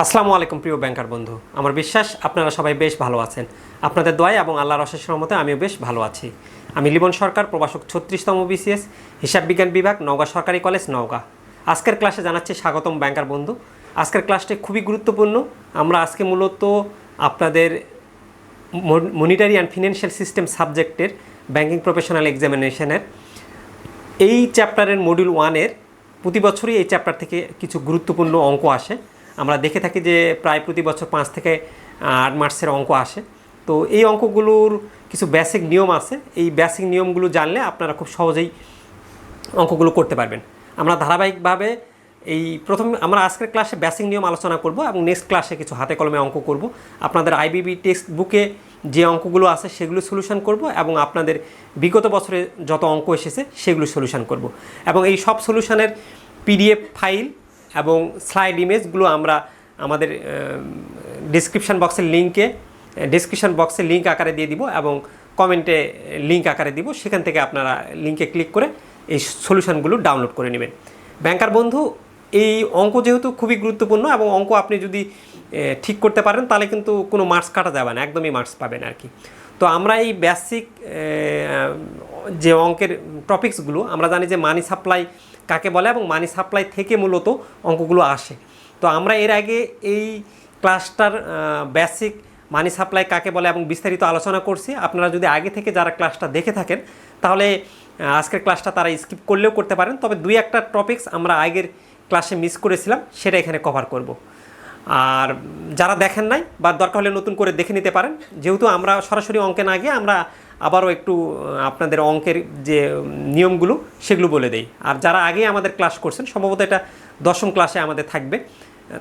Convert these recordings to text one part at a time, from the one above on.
আসসালামু আলাইকুম প্রিয় ব্যাংকার বন্ধু। আমার বিশ্বাস, আপনারা সবাই বেশ ভালো আছেন। আপনাদের দোয়ায় এবং আল্লাহর অশেষ রহমতে আমিও বেশ ভালো আছি। আমি লিমন সরকার প্রবাসক ছত্রিশতম বিসিএস, হিসাব বিজ্ঞান বিভাগ, নওগাঁ সরকারি কলেজ, নওগাঁ। আজকের ক্লাসে জানাচ্ছি স্বাগতম ব্যাংকার বন্ধু। আজকের ক্লাসটি খুবই গুরুত্বপূর্ণ। আমরা আজকে মূলত আপনাদের মনিটারি অ্যান্ড ফিনান্সিয়াল সিস্টেম সাবজেক্টের ব্যাংকিং প্রফেশনাল এক্সামিনেশনের এই চ্যাপ্টারের মডিউল ওয়ানের প্রতি বছরই এই চ্যাপ্টার থেকে কিছু গুরুত্বপূর্ণ অঙ্ক আসে। আমরা দেখে থাকি যে প্রায় প্রতি বছর পাঁচ থেকে আট মার্চের অঙ্ক আসে। তো এই অঙ্কগুলোর কিছু বেসিক নিয়ম আছে। এই বেসিক নিয়মগুলো জানলে আপনারা খুব সহজেই অঙ্কগুলো করতে পারবেন। আমরা ধারাবাহিকভাবে এই প্রথম আমরা আজকের ক্লাসে বেসিক নিয়ম আলোচনা করব এবং নেক্সট ক্লাসে কিছু হাতে কলমে অঙ্ক করব। আপনাদের আইবিবি টেক্সট বুকে যে অঙ্কগুলো আছে সেগুলো সলিউশন করব এবং আপনাদের বিগত বছরে যত অঙ্ক এসেছে সেগুলো সলিউশন করব। এবং এই সব সলিউশনের পিডিএফ ফাইল এবং স্লাইড ইমেজগুলো আমরা আমাদের ডিসক্রিপশান বক্সের লিঙ্কে ডিসক্রিপশান বক্সে লিঙ্ক আকারে দিয়ে দিব এবং কমেন্টে লিঙ্ক আকারে দিব। সেখান থেকে আপনারা লিঙ্কে ক্লিক করে এই সলিউশনগুলো ডাউনলোড করে নেবেন। ব্যাংকার বন্ধু, এই অঙ্ক যেহেতু খুবই গুরুত্বপূর্ণ এবং অঙ্ক আপনি যদি ঠিক করতে পারেন, তাহলে কিন্তু কোনো মার্কস কাটা যাবে না, একদমই মার্কস পাবেন আর কি। তো আমরা এই বেসিক যে অঙ্কের টপিক্সগুলো আমরা জানি যে মানি সাপ্লাই কাকে বলে এবং মানি সাপ্লাই থেকে মূলত অঙ্কগুলো আসে। তো আমরা এর আগে এই ক্লাসটার বেসিক মানি সাপ্লাই কাকে বলে এবং বিস্তারিত আলোচনা করছি। আপনারা যদি আগে থেকে যারা ক্লাসটা দেখে থাকেন, তাহলে আজকের ক্লাসটা তারা স্কিপ করলেও করতে পারেন। তবে দুই একটা টপিকস আমরা আগের ক্লাসে মিস করেছিলাম, সেটা এখানে কভার করব। আর যারা দেখেন নাই বা দরকার হলে নতুন করে দেখে নিতে পারেন, যেহেতু আমরা সরাসরি অঙ্কে না গিয়ে আমরা আবারও একটু আপনাদের অঙ্কের যে নিয়মগুলো সেগুলো বলে দেই। আর যারা আগে আমাদের ক্লাস করছেন, সম্ভবত এটা দশম ক্লাসে আমাদের থাকবে,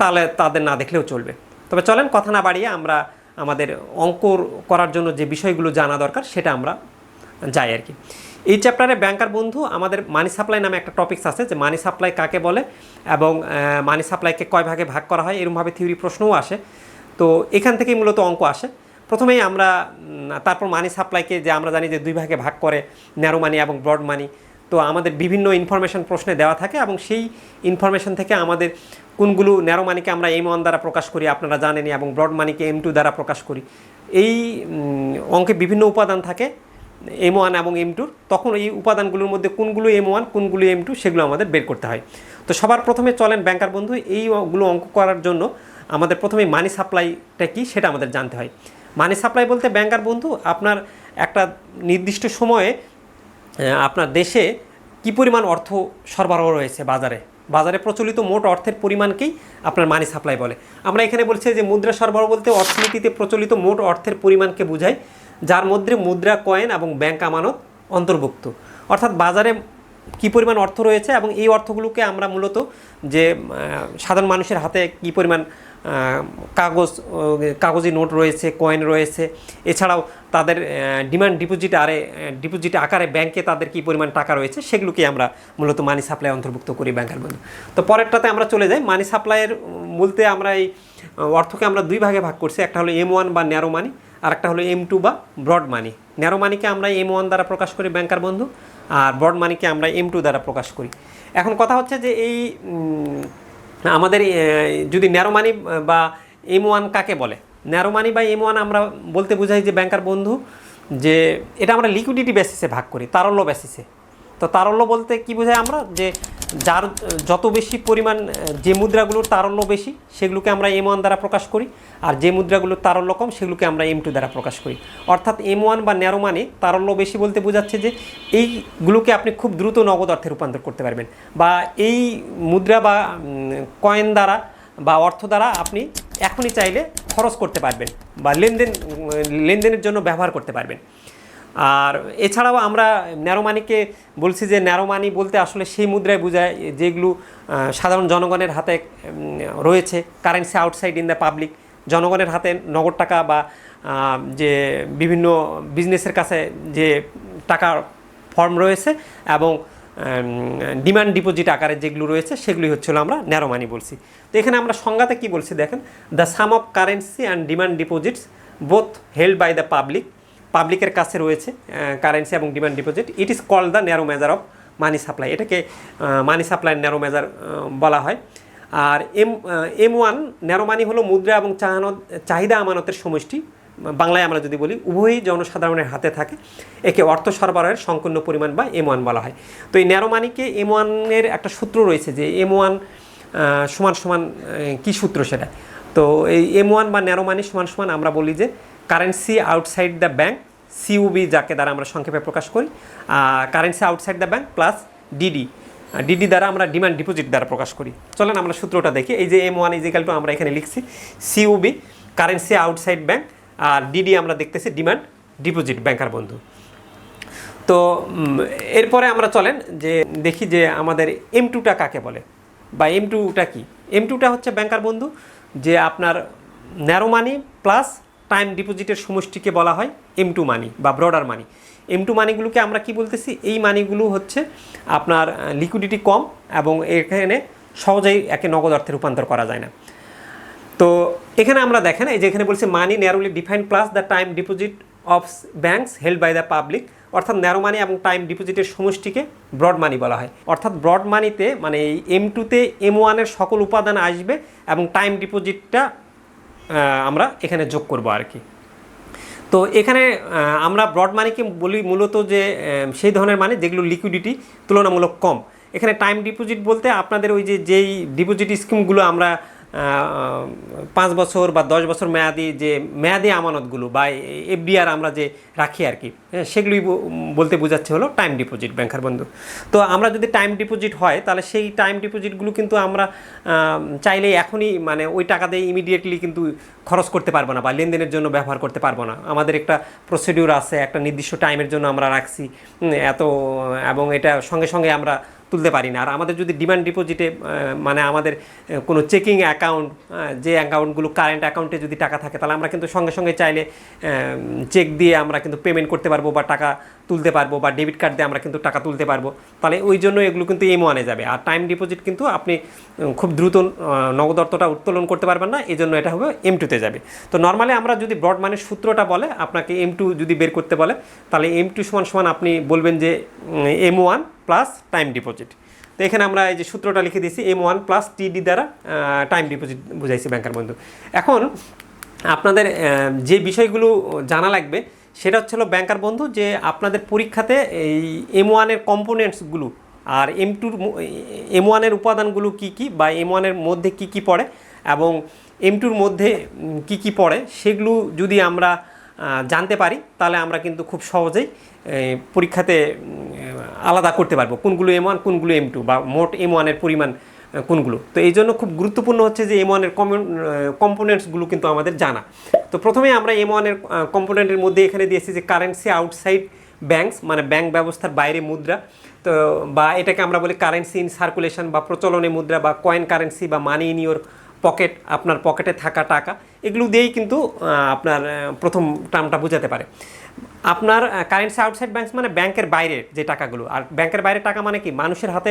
তাহলে তাদের না দেখলেও চলবে। তবে চলেন, কথা না বাড়িয়ে আমরা আমাদের অঙ্ক করার জন্য যে বিষয়গুলো জানা দরকার, সেটা আমরা যাই আর কি। এই চ্যাপ্টারে ব্যাংকার বন্ধু, আমাদের মানি সাপ্লাই নামে একটা টপিক্স আছে, যে মানি সাপ্লাই কাকে বলে এবং মানি সাপ্লাইকে কয় ভাগে ভাগ করা হয় এরকমভাবে থিওরি প্রশ্নও আসে। তো এখান থেকেই মূলত অঙ্ক আসে। প্রথমেই আমরা তারপর মানি সাপ্লাইকে যে আমরা জানি যে দুই ভাগে ভাগ করে ন্যারো মানি এবং ব্রড মানি তো আমাদের বিভিন্ন ইনফরমেশন প্রশ্নে দেওয়া থাকে এবং সেই ইনফরমেশন থেকে আমাদের কোনগুলো ন্যারো মানিকে আমরা এম ওয়ান দ্বারা প্রকাশ করি আপনারা জানেনই এবং ব্রড মানিকে এম টু দ্বারা প্রকাশ করি। এই অঙ্কে বিভিন্ন উপাদান থাকে এম ওয়ান এবং এম টুর তখন এই উপাদানগুলোর মধ্যে কোনগুলো এম ওয়ান কোনগুলো এম টু সেগুলো আমাদের বের করতে হয়। তো সবার প্রথমে চলেন ব্যাংকার বন্ধু, এইগুলো অঙ্ক করার জন্য আমাদের প্রথমে মানি সাপ্লাইটা কি সেটা আমাদের জানতে হয়। মানি সাপ্লাই বলতে ব্যাংকার বন্ধু, আপনার একটা নির্দিষ্ট সময়ে আপনার দেশে কি পরিমাণ অর্থ সরবরাহ রয়েছে বাজারে? বাজারে প্রচলিত মোট অর্থের পরিমাণকেই আপনার মানি সাপ্লাই বলে। আমরা এখানে বলছি যে মুদ্রা সরবরাহ বলতে অর্থনীতিতে প্রচলিত মোট অর্থের পরিমাণকে বোঝায়, যার মধ্যে মুদ্রা কয়েন এবং ব্যাংক আমানত অন্তর্ভুক্ত। অর্থাৎ বাজারে কী পরিমাণ অর্থ রয়েছে এবং এই অর্থগুলোকে আমরা মূলত যে সাধারণ মানুষের হাতে কী পরিমাণ কাগজ কাগজি নোট রয়েছে কয়েন রয়েছে। এছাড়াও তাদের ডিমান্ড ডিপোজিট আরে ডিপোজিট আকারে ব্যাংকে তাদের কী পরিমাণ টাকা রয়েছে সেগুলোকে আমরা মূলত মানি সাপ্লাই অন্তর্ভুক্ত করি ব্যাংকের বন্ধু তো পরেরটাতে আমরা চলে যাই। মানি সাপ্লাইয়ের বলতে আমরা এই অর্থকে আমরা দুই ভাগে ভাগ করছি। একটা হলো এম ওয়ান বা ন্যারো মানি আর একটা হলো এম টু বা ব্রড মানি ন্যারো মানিকে আমরা এম ওয়ান দ্বারা প্রকাশ করি ব্যাংকার বন্ধু, আর ব্রড মানিকে আমরা এম টু দ্বারা প্রকাশ করি। এখন কথা হচ্ছে যে এই আমাদের যদি ন্যারোমানি বা এম ওয়ান কাকে বলে? ন্যারোমানি বা এম ওয়ান আমরা বলতে বোঝাই যে ব্যাংকার বন্ধু, যে এটা আমরা লিকুইডিটি বেসিসে ভাগ করি, তারল্য বেসিসে তো তারল্য বলতে কি বোঝায় আমরা? যে যার, যত বেশি পরিমাণ যে মুদ্রাগুলোর তারল্য বেশি, সেগুলোকে আমরা এম ওয়ান দ্বারা প্রকাশ করি, আর যে মুদ্রাগুলোর তারল্য কম, সেগুলোকে আমরা এম টু দ্বারা প্রকাশ করি। অর্থাৎ এম ওয়ান বা ন্যারো মানে তারল্য বেশি বলতে বোঝাচ্ছে যে এইগুলোকে আপনি খুব দ্রুত নগদ অর্থে রূপান্তর করতে পারবেন। বা এই মুদ্রা বা কয়েন দ্বারা বা অর্থ দ্বারা আপনি এখনই চাইলে খরচ করতে পারবেন, বা লেনদেন লেনদেনের জন্য ব্যবহার করতে পারবেন। আর এছাড়াও আমরা ন্যারোমানিকে বলছি যে ন্যারোমানি বলতে আসলে সেই মুদ্রায় বোঝায় যেগুলো সাধারণ জনগণের হাতে রয়েছে। Currency outside in the public জনগণের হাতে নগদ টাকা বা যে বিভিন্ন বিজনেসের কাছে যে টাকার ফর্ম রয়েছে এবং ডিমান্ড ডিপোজিট আকারে যেগুলো রয়েছে সেগুলি হচ্ছিল আমরা ন্যারো মানি বলছি। তো এখানে আমরা সংজ্ঞাতে কি বলছি দেখেন? The sum of currency and demand deposits both held by the public পাবলিকের কাছে রয়েছে কারেন্সি এবং demand deposit it is call the narrow measure of money supply এটাকে মানি সাপ্লাই ন্যারো মেজার বলা হয়। আর M M one narrow money হলো মুদ্রা এবং চাহানত, চাহিদা আমানতের সমষ্টি। বাংলায় আমরা যদি বলি, উভয়ই জনসাধারণের হাতে থাকে। একে অর্থ সরবরাহের সংকীর্ণ পরিমাণ বা এম ওয়ান বলা হয়। তো এই ন্যারো মানিকে এম ওয়ানের একটা সূত্র রয়েছে যে এম ওয়ান সমান সমান কী সূত্র সেটা? তো এই এম ওয়ান বা ন্যারো মানি সমান সমান আমরা বলি যে currency outside the bank CUB যাকে দ্বারা আমরা সংক্ষেপে প্রকাশ করি currency outside the bank plus DD DD দ্বারা আমরা ডিমান্ড ডিপোজিট দ্বারা প্রকাশ করি। চলেন আমরা সূত্রটা দেখি। এই যে এম ওয়ান ইজিক্যাল টু আমরা এখানে লিখছি সিউবি কারেন্সি আউটসাইড ব্যাংক আর ডিডি আমরা দেখতেছি ডিমান্ড ডিপোজিট ব্যাংকার বন্ধু। তো এরপরে আমরা চলেন যে দেখি যে আমাদের এম টুটা কাকে বলে, বা এম টুটা কি? এম টুটা হচ্ছে ব্যাংকার বন্ধু, যে আপনার ন্যারো মানি প্লাস টাইম ডিপোজিটের সমষ্টিকে বলা হয় এম টু মানি বা ব্রডার মানি এম টু মানিগুলোকে আমরা কি বলতেছি? এই মানিগুলো হচ্ছে আপনার লিকুইডিটি কম এবং এখানে সহজেই একে নগদ অর্থে রূপান্তর করা যায় না। তো এখানে আমরা দেখেন, এই যে এখানে বলছে money narrowly define plus the time deposit of banks held by the public অর্থাৎ ন্যারো মানি এবং টাইম ডিপোজিটের সমষ্টিকে ব্রড মানি বলা হয়। অর্থাৎ ব্রড মানিতে মানে এই এম টুতে এম ওয়ানের সকল উপাদান আসবে এবং টাইম ডিপোজিটটা আমরা এখানে যোগ করব আর কি। তো এখানে আমরা ব্রড মানিকে বলি মূলত যে সেই ধরনের মানে যেগুলো লিকুইডিটি তুলনামূলক কম। এখানে টাইম ডিপোজিট বলতে আপনাদের ওই যে, যেই ডিপোজিট স্কিমগুলো আমরা পাঁচ বছর বা দশ বছর মেয়াদি যে মেয়াদি আমানতগুলো বা এফডিআর আমরা যে রাখি আর কি ব- বলতে বোঝাচ্ছে হলো টাইম ডিপোজিট ব্যাংকার বন্ধু। তো আমরা যদি টাইম ডিপোজিট হয়, তাহলে সেই টাইম ডিপোজিটগুলো কিন্তু আমরা চাইলে এখনই মানে ওই টাকা দিয়ে ইমিডিয়েটলি কিন্তু খরচ করতে পারব না বা লেনদেনের জন্য ব্যবহার করতে পারব না। আমাদের একটা প্রসিডিউর আছে, একটা নির্দিষ্ট টাইমের জন্য আমরা রাখছি এত, এবং এটা সঙ্গে সঙ্গে আমরা তুলতে পারি না। আর আমাদের যদি ডিমান্ড ডিপোজিটে মানে আমাদের কোনো চেকিং অ্যাকাউন্ট যে অ্যাকাউন্টগুলো কারেন্ট অ্যাকাউন্টে যদি টাকা থাকে, তাহলে আমরা কিন্তু সঙ্গে সঙ্গে চাইলে চেক দিয়ে আমরা কিন্তু পেমেন্ট করতে পারব বা টাকা তুলতে পারব বা ডেবিট কার্ড দিয়ে আমরা কিন্তু টাকা তুলতে পারব। তাহলে ওই জন্য এগুলো কিন্তু এম ওয়ানে যাবে। আর টাইম ডিপোজিট কিন্তু আপনি খুব দ্রুত নগদ অর্থটা উত্তোলন করতে পারবেন না এই জন্য এটা হবে এম টুতে যাবে। তো নর্মালি আমরা যদি ব্রড মানের সূত্রটা বলে, আপনাকে এম টু যদি বের করতে বলে, তাহলে এম টু সমান সমান আপনি বলবেন যে M one plus time deposit তো এখানে আমরা এই যে সূত্রটা লিখে দিয়েছি এম ওয়ান প্লাস টিডি দ্বারা টাইম ডিপোজিট বুঝাইছি ব্যাংকার বন্ধু এখন, আপনাদের যে বিষয়গুলো জানা লাগবে, সেটা হচ্ছে হলো ব্যাংকার বন্ধু যে আপনাদের পরীক্ষাতে এই এম ওয়ানের কম্পোনেন্টসগুলো আর এম টুর এম ওয়ানের উপাদানগুলো কি কি বা এম ওয়ানের মধ্যে কি কি পড়ে এবং এম টুর মধ্যে কি কি পড়ে, সেগুলো যদি আমরা জানতে পারি, তাহলে আমরা কিন্তু খুব সহজেই পরীক্ষাতে আলাদা করতে পারব, কোনগুলো এম ওয়ান কোনগুলো এম টু বা মোট এম ওয়ানের পরিমাণ কোনগুলো। তো এই জন্য খুব গুরুত্বপূর্ণ হচ্ছে যে এম ওয়ানের কম্পোনেন্টসগুলো কিন্তু আমাদের জানা। তো প্রথমে আমরা এম ওয়ানের কম্পোনেন্টের মধ্যে এখানে দিয়েছি যে কারেন্সি আউটসাইড ব্যাংকস মানে ব্যাংক ব্যবস্থার বাইরে মুদ্রা। তো, বা এটাকে আমরা বলি কারেন্সি ইন সার্কুলেশন বা প্রচলনে মুদ্রা বা কয়েন কারেন্সি বা মানি ইন ইউর পকেট আপনার পকেটে থাকা টাকা, এগুলো দিয়েই কিন্তু আপনার প্রথম টার্মটা বোঝাতে পারে। আপনার কারেন্সি আউটসাইড ব্যাংকস মানে ব্যাংকের বাইরে যে টাকাগুলো, আর ব্যাংকের বাইরে টাকা মানে কি? মানুষের হাতে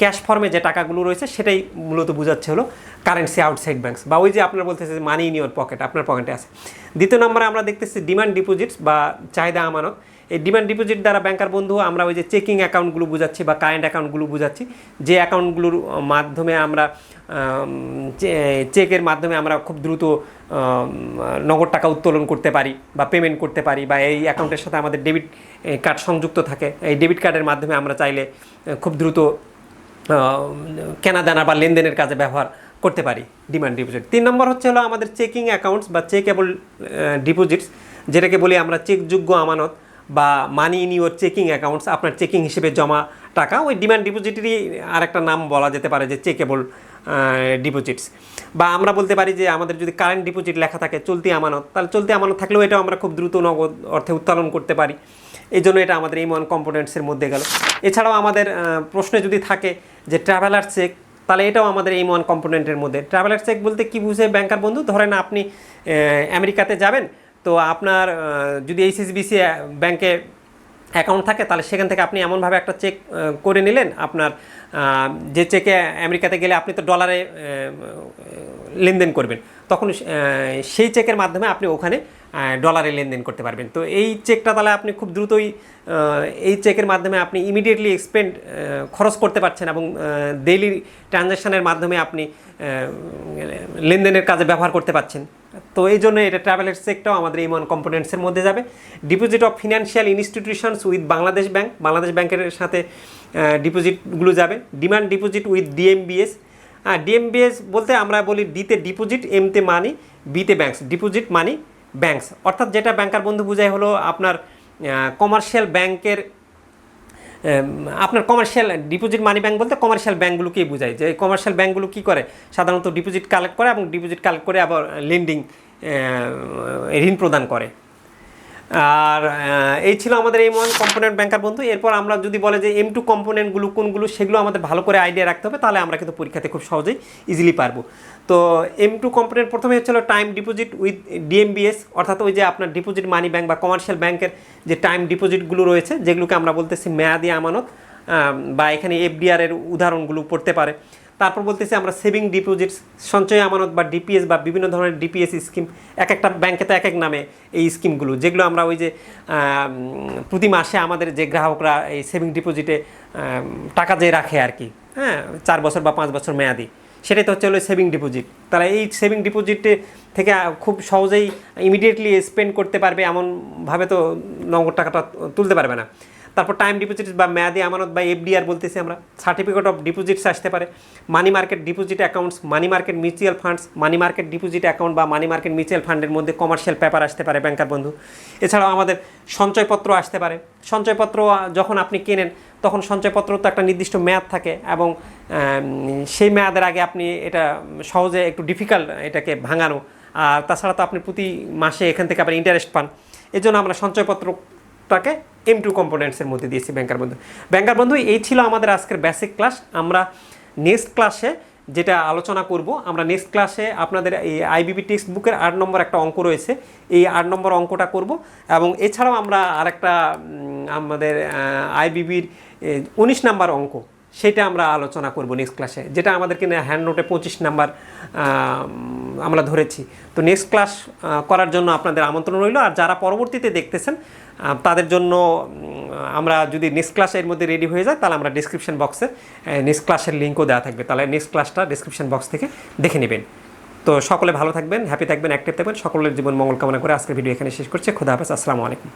ক্যাশ ফর্মে যে টাকাগুলো রয়েছে, সেটাই মূলত বোঝাচ্ছে হলো কারেন্সি আউটসাইড ব্যাংকস বা ওই যে আপনার বলতেছে মানি ইন ইউর পকেট আপনার পকেটে আছে। দ্বিতীয় নম্বরে আমরা দেখতেছি ডিমান্ড ডিপোজিটস বা চাহিদা আমানত। এই ডিমান্ড ডিপোজিট দ্বারা ব্যাংকার বন্ধু, আমরা ওই যে চেকিং অ্যাকাউন্টগুলো বুঝাচ্ছি বা কারেন্ট অ্যাকাউন্টগুলো বুঝাচ্ছি। যে অ্যাকাউন্টগুলোর মাধ্যমে আমরা চেকের মাধ্যমে আমরা খুব দ্রুত নগদ টাকা উত্তোলন করতে পারি বা পেমেন্ট করতে পারি বা এই অ্যাকাউন্টের সাথে আমাদের ডেবিট কার্ড সংযুক্ত থাকে। এই ডেবিট কার্ডের মাধ্যমে আমরা চাইলে খুব দ্রুত কেনা দেনা বা লেনদেনের কাজে ব্যবহার করতে পারি ডিমান্ড ডিপোজিট তিন নম্বর হচ্ছে হলো আমাদের চেকিং অ্যাকাউন্টস বা চেকেবল ডিপোজিটস যেটাকে বলি আমরা চেকযোগ্য আমানত। বা money in your checking accounts আপনার চেকিং হিসেবে জমা টাকা, ওই ডিমান্ড ডিপোজিটেরই আরেকটা নাম বলা যেতে পারে যে চেকেবল ডিপোজিটস বা আমরা বলতে পারি যে আমাদের যদি কারেন্ট ডিপোজিট লেখা থাকে চলতি আমানত, তাহলে চলতি আমানত থাকলেও এটাও আমরা খুব দ্রুত নগদ অর্থে উত্তোলন করতে পারি। এই জন্য এটা আমাদের এই ওয়ান কম্পোনেন্টসের মধ্যে গেল। এছাড়াও আমাদের প্রশ্নে যদি থাকে যে ট্রাভেলার চেক তাহলে এটাও আমাদের এই ওয়ান কম্পোনেন্টের মধ্যে। ট্রাভেলার চেক বলতে কী বুঝে ব্যাংকার বন্ধু? ধরেন আপনি আমেরিকাতে যাবেন তো আপনার যদি এইচএসবিসি ব্যাংকে অ্যাকাউন্ট থাকে, তাহলে সেখান থেকে আপনি এমনভাবে একটা চেক করে নিলেন আপনার যে চেকে আমেরিকাতে গেলে আপনি তো ডলারে লেনদেন করবেন। তখন সেই চেকের মাধ্যমে আপনি ওখানে ডলারে লেনদেন করতে পারবেন। তো এই চেকটা তাহলে আপনি খুব দ্রুতই এই চেকের মাধ্যমে আপনি ইমিডিয়েটলি এক্সপেন্ড খরচ করতে পারছেন এবং ডেইলি ট্রানজ্যাকশনের মাধ্যমে আপনি লেনদেনের কাজে ব্যবহার করতে পারছেন। তো এই জন্য এটা ট্রাভেলের চেকটাও আমাদের ইমন কম্পোনেন্টসের মধ্যে যাবে। Deposit of financial institutions with Bangladesh bank Bangladesh ব্যাংকের সাথে ডিপোজিটগুলো যাবে। Demand deposit with DMBs DMBs বলতে আমরা বলি ডিতে ডিপোজিট এমতে মানি বিতে ব্যাংকস ডিপোজিট মানি ব্যাংকস অর্থাৎ যেটা ব্যাংকার বন্ধু বোঝায় হলো আপনার কমার্শিয়াল ব্যাংকের আপনার কমার্শিয়াল ডিপোজিট মানি ব্যাংক বলতে কমার্শিয়াল ব্যাংকগুলোকেই বোঝায়। যে কমার্শিয়াল ব্যাংকগুলো কী করে? সাধারণত ডিপোজিট কালেক্ট করে এবং ডিপোজিট কালেক্ট করে আবার লেন্ডিং ঋণ প্রদান করে। আর এই ছিল আমাদের এম ওয়ান কম্পোনেন্ট ব্যাংকার বন্ধু। এরপর আমরা যদি বলে যে এম টু কম্পোনেন্টগুলো কোনগুলো, সেগুলো আমাদের ভালো করে আইডিয়া রাখতে হবে, তাহলে আমরা কিন্তু পরীক্ষাতে খুব সহজেই ইজিলি পারব। তো এম টু কোম্পানির প্রথমে হচ্ছিল টাইম ডিপোজিট উইথ ডিএমবিএস অর্থাৎ ওই যে আপনার ডিপোজিট মানি ব্যাংক বা কমার্শিয়াল ব্যাংকের যে টাইম ডিপোজিটগুলো রয়েছে, যেগুলোকে আমরা বলতেছি মেয়াদি আমানত বা এখানে এফডিআর এর উদাহরণগুলো পড়তে পারে। তারপর বলতেছি আমরা সেভিং ডিপোজিট সঞ্চয় আমানত বা ডিপিএস বা বিভিন্ন ধরনের ডিপিএস স্কিম এক একটা ব্যাংকে তো এক এক নামে এই স্কিমগুলো যেগুলো আমরা ওই যে প্রতি মাসে আমাদের যে গ্রাহকরা এই সেভিং ডিপোজিটে টাকা যে রাখে আর কি হ্যাঁ চার বছর বা পাঁচ বছর মেয়াদি। সেটাই তো হচ্ছে হলো সেভিং ডিপোজিট তারা এই সেভিং ডিপোজিটে থেকে খুব সহজেই ইমিডিয়েটলি স্পেন্ড করতে পারবে এমনভাবে তো নগদ টাকাটা তুলতে পারবে না। তারপর টাইম ডিপোজিট বা মেয়াদি আমানত বা এফডিআর বলতেছি আমরা সার্টিফিকেট অফ ডিপোজিটস আসতে পারে। Money market deposit accounts money market mutual funds money market deposit account বা মানি মার্কেট মিউচুয়াল ফান্ডের মধ্যে কমার্শিয়াল পেপার আসতে পারে ব্যাংকার বন্ধু। এছাড়াও আমাদের সঞ্চয়পত্র আসতে পারে। সঞ্চয়পত্র যখন আপনি কেনেন তখন সঞ্চয়পত্র তো একটা নির্দিষ্ট মেয়াদ থাকে এবং সেই মেয়াদের আগে আপনি এটা সহজে একটু ডিফিকাল্ট এটাকে ভাঙানো। আর তাছাড়া তো আপনি প্রতি মাসে এখান থেকে আবার ইন্টারেস্ট পান। এই জন্য আমরা সঞ্চয়পত্রটাকে এম টু কম্পোনেন্টসের মধ্যে দিয়েছি ব্যাংকার বন্ধু। ব্যাংকার বন্ধু, এই ছিল আমাদের আজকের বেসিক ক্লাস আমরা নেক্সট ক্লাসে যেটা আলোচনা করব, আমরা নেক্সট ক্লাসে আপনাদের এই আইবিবি টেক্সট বুকের আট নম্বর একটা অঙ্ক রয়েছে। এই আট নম্বর অঙ্কটা করব এবং এছাড়াও আমরা আরেকটা আমাদের আইবিবির উনিশ নাম্বার অঙ্ক, সেটা আমরা আলোচনা করব নেক্সট ক্লাসে যেটা আমাদেরকে হ্যান্ড নোটে পঁচিশ নাম্বার আমরা ধরেছি। তো নেক্সট ক্লাস করার জন্য আপনাদের আমন্ত্রণ রইল। আর যারা পরবর্তীতে দেখতেছেন তাদের জন্য আমরা যদি নেক্সট ক্লাস এর মধ্যে রেডি হয়ে যায়, তাহলে আমরা ডিসক্রিপশন বক্সে নেক্সট ক্লাসের লিঙ্কও দেওয়া থাকবে। তাহলে নেক্সট ক্লাসটা ডিসক্রিপশন বক্স থেকে দেখে নেবেন। তো সকলে ভালো থাকবেন হ্যাপি থাকবেন অ্যাক্টিভ থাকবেন। সকলের জীবন মঙ্গল কামনা করে আজকের ভিডিও এখানে শেষ করছে। খোদা হাফেজ, আসসালামু আলাইকুম।